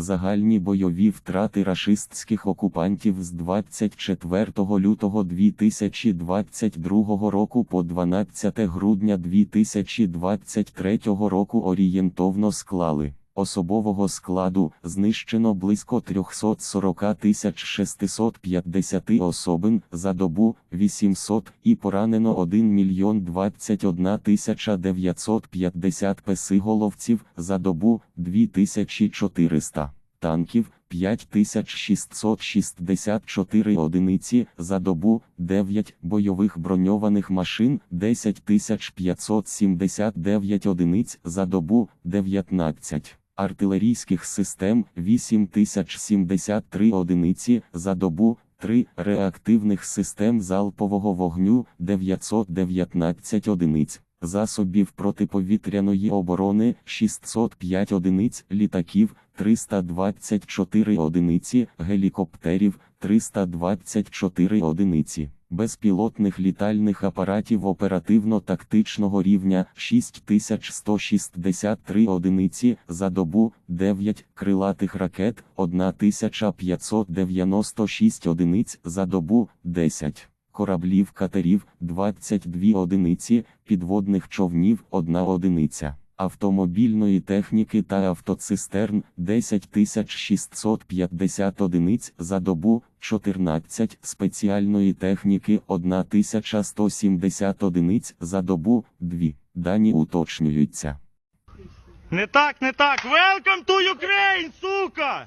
Загальні бойові втрати рашистських окупантів з 24 лютого 2022 року по 12 грудня 2023 року орієнтовно склали. Особового складу знищено близько 340 650 особин за добу 800 і поранено 1 мільйон 21 950 песиголовців за добу 2400 танків 5664 одиниці за добу, 9 бойових броньованих машин 10579 одиниць за добу, 19 артилерійських систем 8073 одиниці за добу, 3 реактивних систем залпового вогню 919 одиниць. Засобів протиповітряної оборони 605 одиниць літаків, 324 одиниці гелікоптерів, 324 одиниці безпілотних літальних апаратів оперативно-тактичного рівня 6163 одиниці за добу, 9 крилатих ракет, 1596 одиниць за добу, 10 кораблів катерів 22 одиниці, підводних човнів 1 одиниця, автомобільної техніки та автоцистерн 10650 одиниць за добу, 14 спеціальної техніки 1170 одиниць за добу, 2. Дані уточнюються. Не так, не так. Welcome to Ukraine, сука!